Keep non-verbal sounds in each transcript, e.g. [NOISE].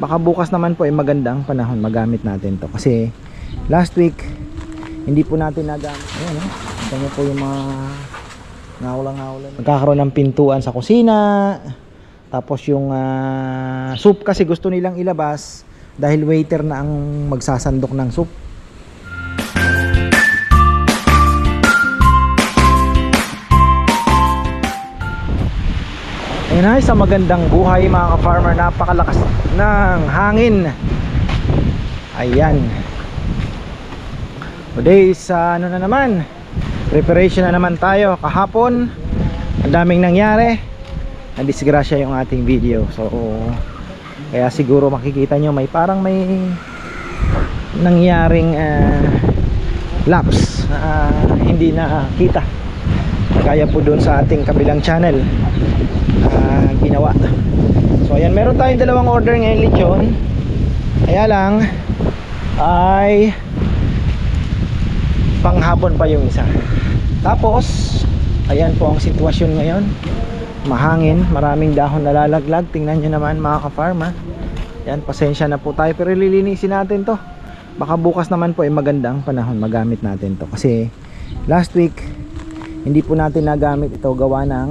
baka bukas naman po ay magandang panahon magamit natin to. Kasi last week hindi po natin nagamit. Ayan o ito nyo po yung mga ngawla-ngawla nagkakaroon ng pintuan sa kusina. Tapos yung ah, soup kasi gusto nilang ilabas dahil waiter na ang magsasandok ng soup Ayun ay sa magandang buhay mga ka-farmer napakalakas ng hangin. Ayan. Today sa ano na naman? Preparation na naman tayo. Kahapon ang daming nangyari. Nadisgrasya yung ating video. So kaya siguro makikita nyo may parang may nangyaring ah, lapse ah, hindi nakita kaya po doon sa ating kabilang channel ah, ginawa. So ayan meron tayong dalawang order ngayon lechon. Kaya lang ay panghapon pa yung isa. Tapos ayan po ang sitwasyon ngayon. Mahangin maraming dahon nalalaglag tingnan nyo naman mga ka-farm yan pasensya na po tayo pero lilinisin natin to. Baka bukas naman po ay magandang panahon magamit natin to. Kasi last week hindi po natin nagamit ito gawa ng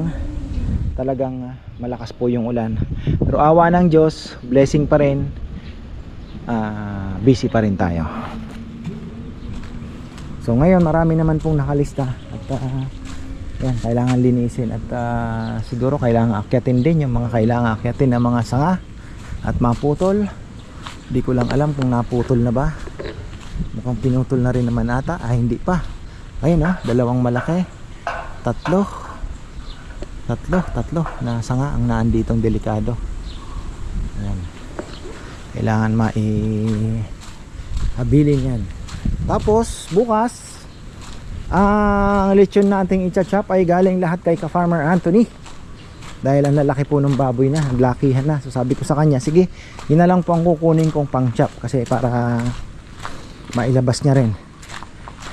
talagang malakas po yung ulan. Pero awa ng Diyos blessing pa rin. Ah, busy pa rin tayo. So ngayon marami naman pong nakalista. At ah, yan, kailangan linisin. At ah, siguro kailangan akyatin din yung mga kailangan akyatin ng mga sanga at maputol hindi ko lang alam kung naputol na ba. Mukhang pinutol na rin naman ata. Ah hindi pa. Ayun ah, dalawang malaki tatlo. Tatlo, tatlo. Na sanga ang naan ditong delikado. Ayan. Kailangan mai habilin yan. Tapos bukas ang lechon nating ichachap ay galing lahat kay ka-farmer Anthony. Dahil ang lalaki po ng baboy na naglakihan na. So sabi ko sa kanya sige yun na lang po ang kukunin kong pang chop kasi para mailabas niya rin.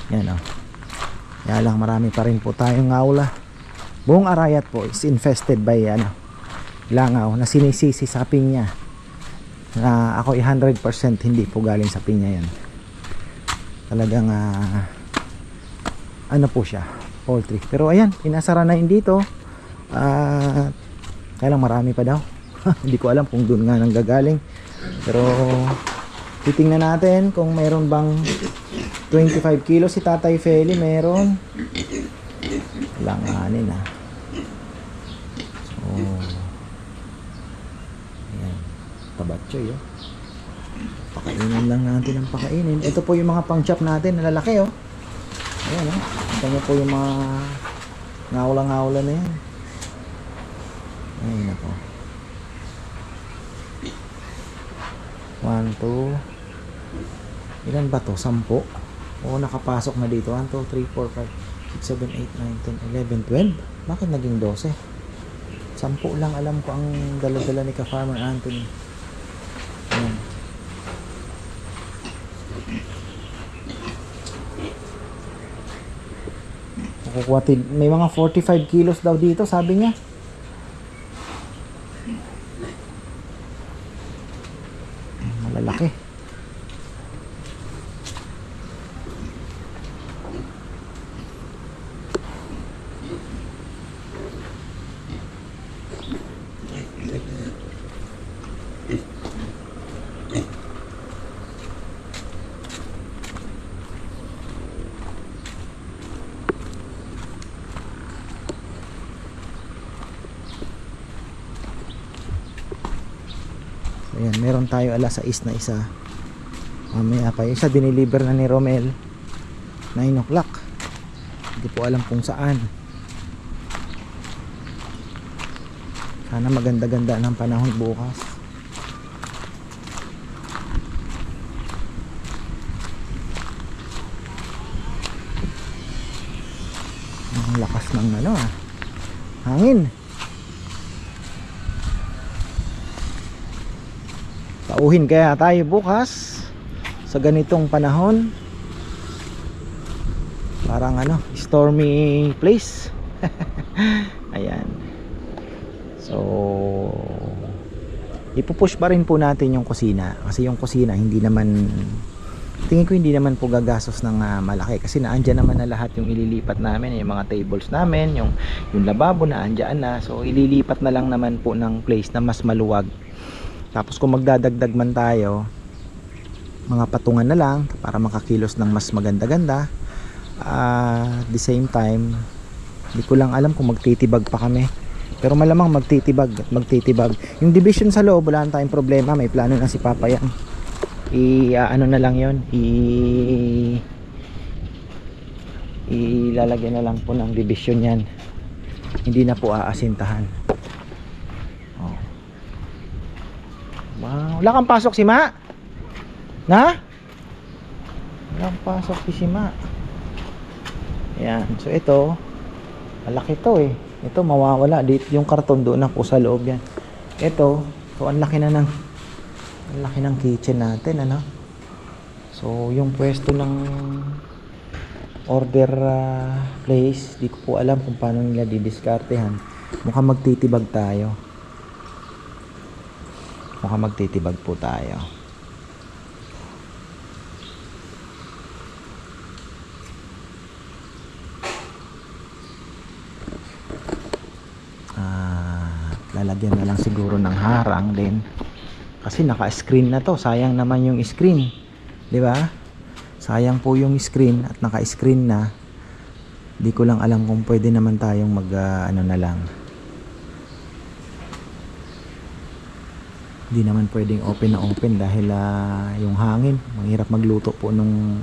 Yan o oh. Kaya lang marami pa rin po tayong ngawla buong arayat po is infested by ano langaw na sinisisi sa pinya. Na ako i 100% hindi po galing sa pinya yan. Talagang ah, ano po siya poultry. Pero ayan pinasara na yun dito. At kaya lang marami pa daw. [LAUGHS] Hindi ko alam kung doon nga nanggagaling pero titingnan natin kung mayroon bang 25 kilo si Tatay Feli meron. Langanin ah. So ayan. Tabatchoy oh pakainin lang natin ang pakainin. Ito po yung mga pang chop natin na lalaki oh. Ayan oh. Ito nyo po yung mga ngawla-ngawla na yan. Ay nako. 1, 2 ilan ba to? 10 oo nakapasok na dito. 1, 2, 3, 4, 5 6, 7, 8, 9, 10, 11, 12 bakit naging 12? 10 lang alam ko ang dala-dala ni ka-farmer Anthony. Ayan. Nakukuha til- may mga 45 kilos daw dito sabi niya. Malalaki Meron tayo alas 6 na isa. Mamaya pa. Isa diniliver na ni Romel. 9 o'clock. Hindi po alam kung saan. Sana maganda-ganda ng panahon bukas. Ang lakas ng ano ah. Hangin. Pauhin kaya tayo bukas sa ganitong panahon. Parang ano, stormy place. [LAUGHS] Ayan. So ipupush pa rin po natin yung kusina kasi yung kusina hindi naman tingin ko hindi naman po gagastos ng ah, malaki kasi naandyan naman na lahat yung ililipat namin yung mga tables namin yung, yung lababo na andyan na so ililipat na lang naman po ng place na mas maluwag tapos kung magdadagdag man tayo mga patungan na lang para makakilos ng mas maganda-ganda. At the same time hindi ko lang alam kung magtitibag pa kami. Pero malamang magtitibag at magtitibag. Yung division sa loob wala tayong problema. May plano na si Papa yan. I ah, ano na lang yon i ilalagyan na lang po ng division yan. Hindi na po aasintahan wow. wala kang pasok si Ma? Na? Wala kang pasok si Ma. Yan so ito malaki to eh. Ito mawawala. Dito yung karton doon na sa loob yan. Ito so ang laki na ng ang laki ng kitchen natin ano? So yung pwesto ng order ah, place di ko po alam kung paano nila didiskartehan. Mukhang magtitibag tayo mukhang magtitibag po tayo. Ah, lalagyan na lang siguro ng harang din. Kasi naka-screen na to. Sayang naman yung screen. Di ba? Sayang po yung screen at naka-screen na. Di ko lang alam kung pwede naman tayong mag ah, ano na lang di naman pwedeng open na open dahil ah, yung hangin. Mahirap magluto po nung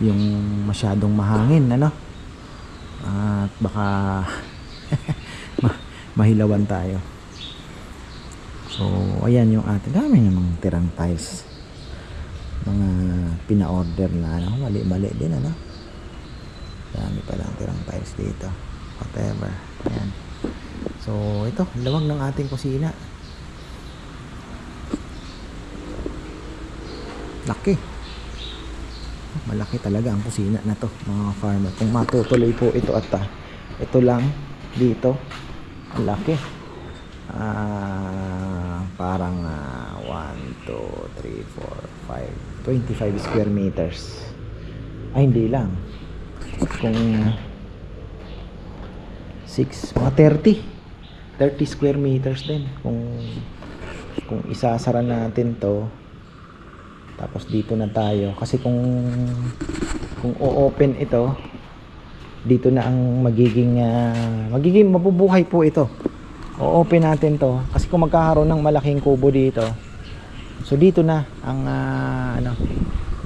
yung masyadong mahangin ano? At baka [LAUGHS] ma- mahilawan tayo. So ayan yung ating dami namang tirang tiles. Mga pina-order na ano? Mali mali din ano? Dami palang tirang tiles dito. Whatever. Ayan. So ito lawag ng ating kusina laki. Malaki talaga ang kusina na to mga farmer. Kung matutuloy po ito at ah, ito lang dito laki. Ah parang ah, 1, 2, 3, 4, 5 25 square meters. Ay hindi lang. Kung 6 mga 30 30 square meters din. Kung kung isasara natin to tapos dito na tayo. Kasi kung kung o-open ito dito na ang magiging ah, magiging mabubuhay po ito. O-open natin to. Kasi kung magkakaroon ng malaking kubo dito so dito na ang ah, ano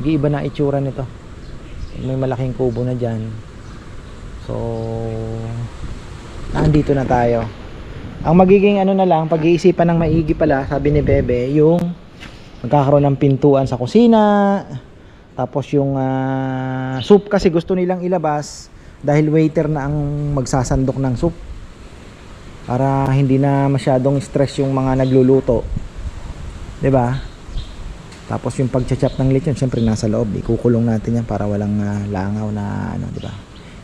iba na itsura nito. May malaking kubo na dyan. So nandito na tayo. Ang magiging ano na lang pag-iisipan ng maigi pala sabi ni Bebe yung magkakaroon ng pintuan sa kusina. Tapos yung ah, soup kasi gusto nilang ilabas dahil waiter na ang magsasandok ng soup. Para hindi na masyadong stress yung mga nagluluto. 'di ba tapos yung pagchachap ng lechon syempre nasa loob. Ikukulong natin yan para walang ah, langaw na ano 'di ba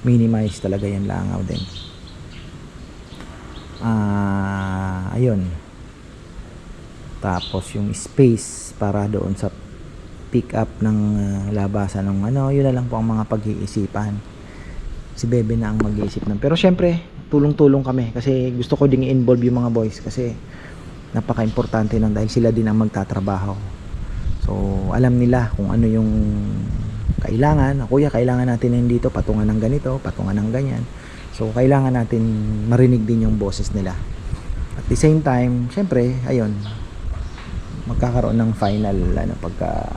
minimize talaga yung langaw din. Ah ayun tapos yung space para doon sa pick up ng ah, labasan ng ano yun na lang po ang mga pag-iisipan. Si Bebe na ang mag-iisip ng pero syempre tulong-tulong kami kasi gusto ko ding i-involve yung mga boys kasi napaka-importante nang dahil sila din ang magtatrabaho. So alam nila kung ano yung kailangan. Kuya kailangan natin yun dito patungan ng ganito patungan ng ganyan. So kailangan natin marinig din yung boses nila. At the same time syempre ayun magkakaroon ng final ano pagka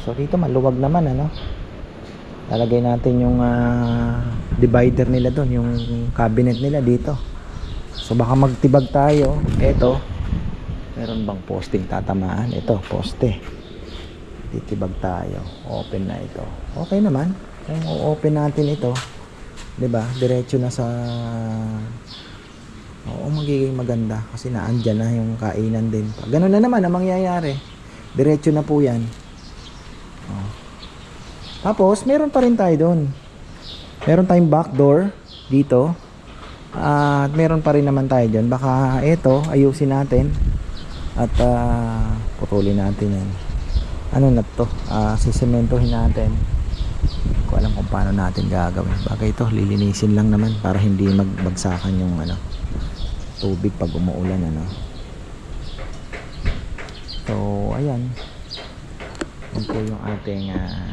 so dito maluwag naman ano. Lalagay natin yung ah, divider nila doon yung cabinet nila dito. So baka magtibag tayo. Eto meron bang posting tatamaan? Ito poste. Titibag tayo. Open na ito. Okay naman. Kung open natin ito 'di ba? Diretso na sa Oo, magiging maganda kasi naandyan na yung kainan din. Ganun na naman ang mangyayari. Diretso na po yan. Oh. Tapos, meron pa rin tayo doon. Meron tayong back door dito. At meron pa rin naman tayo dyan. Baka ito, ayusin natin. At ah, putulin natin yan. Ano na to? Ah, sisementohin natin. Hindi ko alam kung paano natin gagawin. Bagay ito, lilinisin lang naman para hindi magbagsakan yung ano, tubig pag umuulan. Ano. So, ayan. Yan po yung ating ah,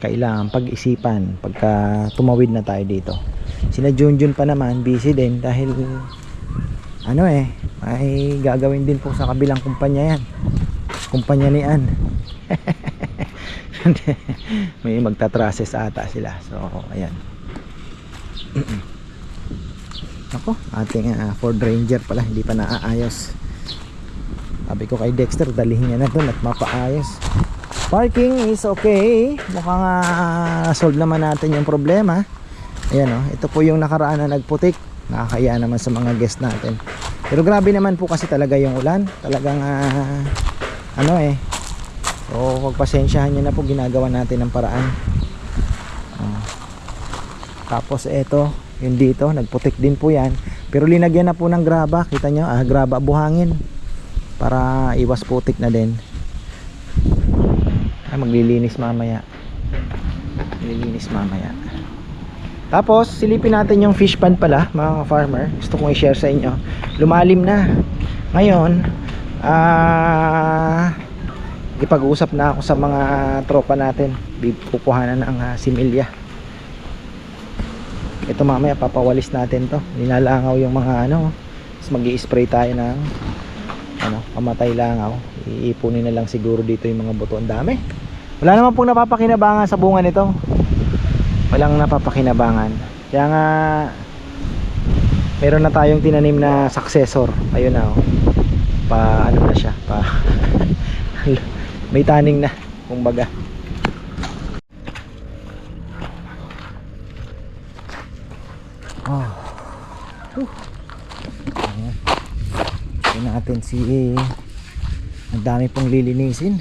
kailangan pag-isipan pagka tumawid na tayo dito. Sina Junjun pa naman busy din dahil ano eh, may gagawin din po sa kabilang kumpanya yan. Kumpanya ni Ann. [LAUGHS] may magtatrases ata sila. So, ayan. [CLEARS THROAT] Ako, ating ah, Ford Ranger pala, hindi pa naaayos. Sabi ko kay Dexter, dalhin niya na doon at mapaayos. Parking is okay. Mukhang ah, solve naman natin yung problema. Ayan oh, ito po yung nakaraan na nagputik. Nakakaya naman sa mga guest natin. Pero grabe naman po kasi talaga yung ulan. Talagang ah, ano eh. So, pagpasensyahan nyo na po ginagawa natin ng paraan. Oh. Tapos ito, yung dito, nagputik din po yan. Pero linagyan na po ng graba. Kita nyo, ah, graba buhangin. Para iwas putik na din. Ah, maglilinis mamaya. Maglilinis mamaya. Tapos, silipin natin yung fish pond pala, mga farmer. Gusto kong i-share sa inyo. Lumalim na. Ngayon, ah, ipag-usap na ako sa mga tropa natin. Pupuhanan ng uh, similya. Ito mamaya, papawalis natin to. Nilalangaw yung mga ano. Tapos mag spray tayo ng ano, pamatay langaw. Iipunin na lang siguro dito yung mga buto. Ang dami. Wala naman pong napapakinabangan sa bunga nito walang napapakinabangan kaya nga meron na tayong tinanim na successor ayun na oh. pa ano na siya pa [LAUGHS] may taning na kumbaga oh. Whew. Ayan. Ayan natin si ang dami pong lilinisin.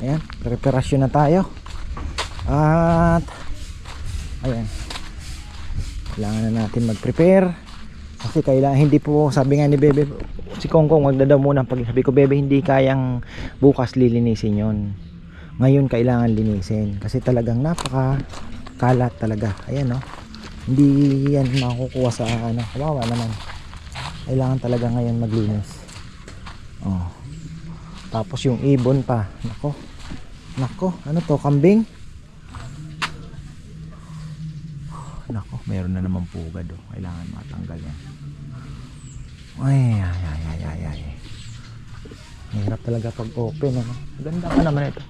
Ayan preparasyon na tayo. At ayan. Kailangan na natin mag prepare kasi kailangan hindi po sabi nga ni Bebe si Kongkong magdadaw muna. Pag sabi ko Bebe hindi kayang bukas lilinisin yon ngayon kailangan linisin. Kasi talagang napaka kalat talaga. Ayan no? Hindi yan makukuha sa ano kawawa naman. Kailangan talaga ngayon maglinis oh tapos yung ibon pa nako nako ano to kambing Nako, meron na naman pugad oh. Kailangan matanggal yan. Ay, ay, ay, ay, ay. Mahirap talaga pag open. Ano? Ganda ka naman ito.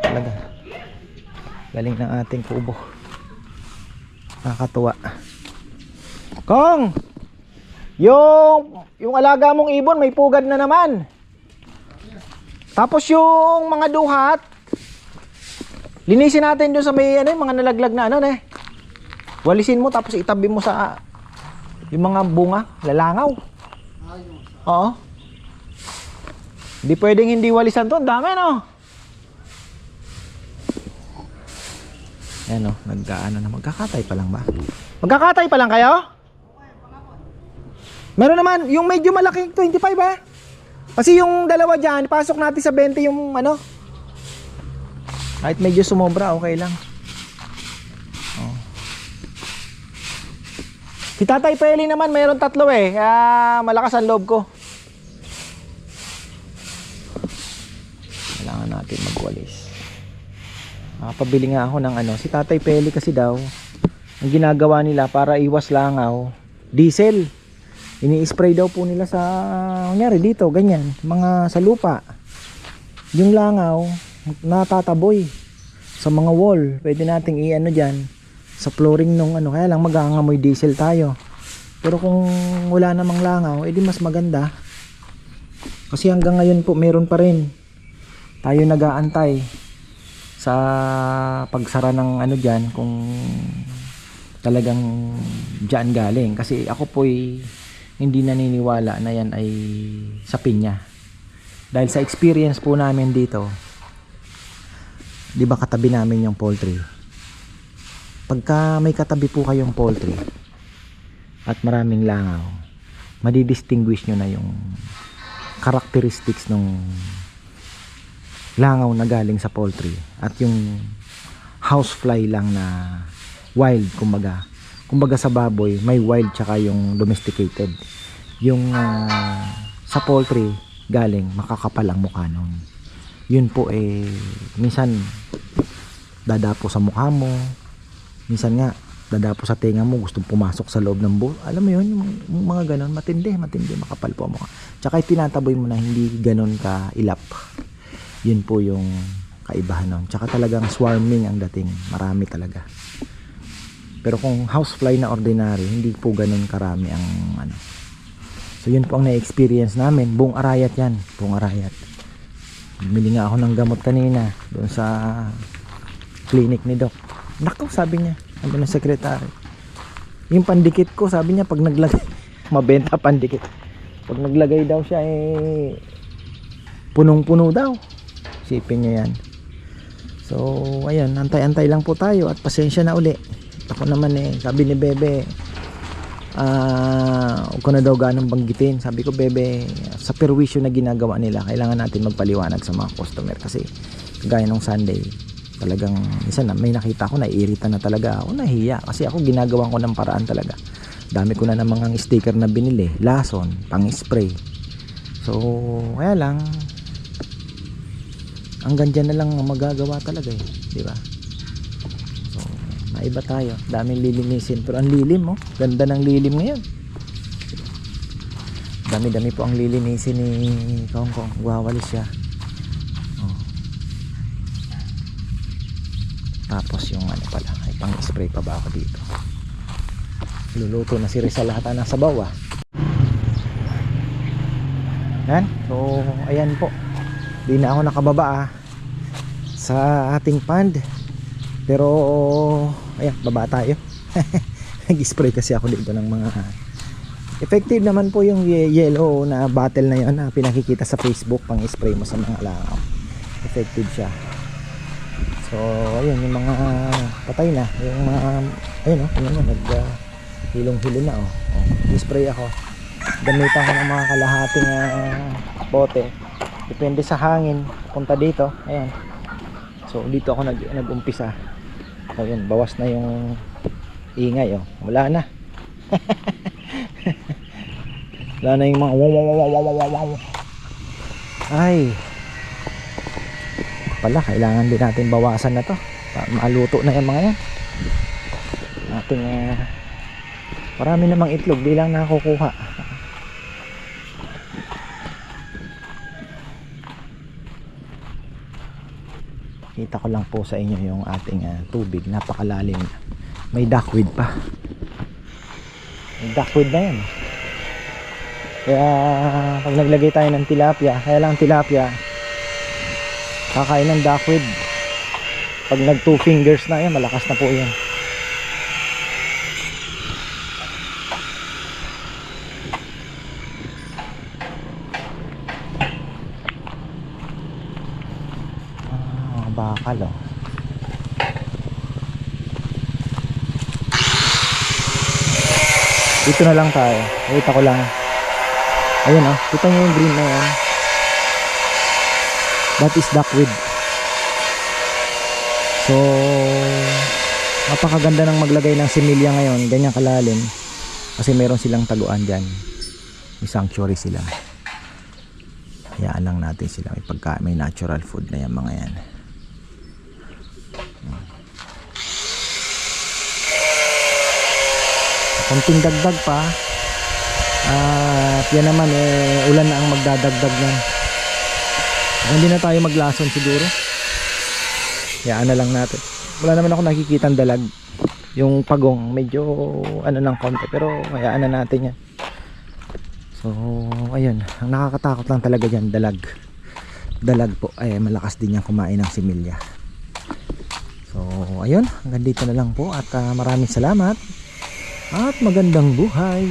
Talaga. Galing ng ating kubo. Nakakatuwa. Kong! Yung, yung alaga mong ibon, may pugad na naman. Tapos yung mga duhat, linisin natin doon sa may ano, yung mga nalaglag na ano, eh. Walisin mo tapos itabi mo sa yung mga bunga, lalangaw. Oo. Hindi pwedeng hindi walisan to. Dami, no? Ayan, no? Nagkaano na. Magkakatay pa lang ba? Magkakatay pa lang kayo? Meron naman, yung medyo malaki, 25 ba? Kasi yung dalawa dyan, pasok natin sa 20 yung ano. Kahit medyo sumobra, okay lang. Si Tatay Peli naman mayroon tatlo eh. Kaya malakas ang loob ko. Kailangan natin magwalis. Nakapabili nga ako ng ano. Si Tatay Peli kasi daw, ang ginagawa nila para iwas langaw, diesel. Ini-spray daw po nila sa, kunyari dito, ganyan, mga sa lupa. Yung langaw, natataboy sa mga wall. Pwede nating i-ano dyan, sa flooring nung ano kaya lang magangamoy diesel tayo pero kung wala namang langaw edi mas maganda kasi hanggang ngayon po meron pa rin tayo nagaantay sa pagsara ng ano dyan kung talagang dyan galing kasi ako po hindi naniniwala na yan ay sa pinya dahil sa experience po namin dito di ba katabi namin yung poultry? Pagka may katabi po kayong poultry at maraming langaw, madidistinguish nyo na yung characteristics ng langaw na galing sa poultry at yung housefly lang na wild kumbaga kumbaga sa baboy may wild tsaka yung domesticated. Yung ah, sa poultry galing makakapal ang mukha nun. Yun po eh minsan dadapo sa mukha mo. Minsan nga dadapo sa tenga mo gustong pumasok sa loob ng buho alam mo yun yung, mga ganon matindi matindi makapal po ang mukha. Tsaka tinataboy mo na hindi ganon ka ilap. Yun po yung kaibahan nun. Tsaka talagang swarming ang dating. Marami talaga pero kung housefly na ordinary hindi po ganon karami ang ano. So yun po ang na-experience namin. Buong arayat yan. Buong arayat. Bumili nga ako ng gamot kanina doon sa clinic ni doc. Nako sabi niya sabi ng secretary. Yung pandikit ko sabi niya pag naglagay [LAUGHS] mabenta pandikit. Pag naglagay daw siya eh punong puno daw. Sipin niya yan. So ayun antay-antay lang po tayo at pasensya na uli ako naman eh sabi ni Bebe ah huwag ko na daw ganang banggitin. Sabi ko Bebe sa perwisyo na ginagawa nila kailangan natin magpaliwanag sa mga customer. Kasi gaya nung Sunday talagang isa na may nakita ko naiirita na talaga ako nahiya. Kasi ako ginagawa ko ng paraan talaga. Dami ko na ng mga sticker na binili lason pang spray so kaya lang hanggang dyan na lang ang magagawa talaga eh di ba maiba tayo. Daming lilinisin. Pero ang lilim oh. Ganda ng lilim ngayon. Dami dami po ang lilinisin ni Kong Kong. Wawalis siya. Oh. tapos yung ano pala ay pang spray pa ba ako dito? Luluto na si Rizal lahat ng sabaw ah. Yan? So ayan po. Di na ako nakababa ah, sa ating pond pero ayan baba tayo. [LAUGHS] Nag-spray kasi ako dito ng mga effective naman po yung ye- yellow na bottle na yon na pinakikita sa Facebook pang spray mo sa mga langaw. Effective siya. So ayun yung mga patay na. Yung mga ayun oh ayun oh, nag uh, hilong hilo na oh, oh spray ako. Gamitan ko ng mga kalahating ah, bote. Depende sa hangin punta dito. Ayan so dito ako nag nagumpisa so yun bawas na yung ingay oh. Wala na. [LAUGHS] Wala na yung mga ay. Pala kailangan din natin bawasan na to. Maluto na yung mga yan. Ating ah, marami namang itlog di lang nakukuha kita ko lang po sa inyo yung ating ah, tubig. Napakalalim may duckweed pa. May duckweed na yan. Kaya pag naglagay tayo ng tilapia kaya lang tilapia kakain ng duckweed. Pag nag two fingers na yan malakas na po yan bakal oh. Dito na lang tayo. Wait ako lang. Ayun oh. Kita nyo yung green na yan that is duckweed so napakaganda ng maglagay ng similya ngayon. Ganyan kalalim. Kasi meron silang taguan dyan. May sanctuary sila. Hayaan lang natin sila. May pagka may natural food na yan mga yan konting dagdag pa. At yan naman eh ulan na ang magdadagdag yan hindi na tayo maglason siguro. Hayaan na lang natin. Wala naman ako nakikita dalag. Yung pagong medyo ano ng konti pero hayaan na natin yan. So ayun. Ang nakakatakot lang talaga dyan dalag. Dalag po. Ay malakas din yan kumain ng similya. So ayun. Hanggang dito na lang po. At ah, maraming salamat at magandang buhay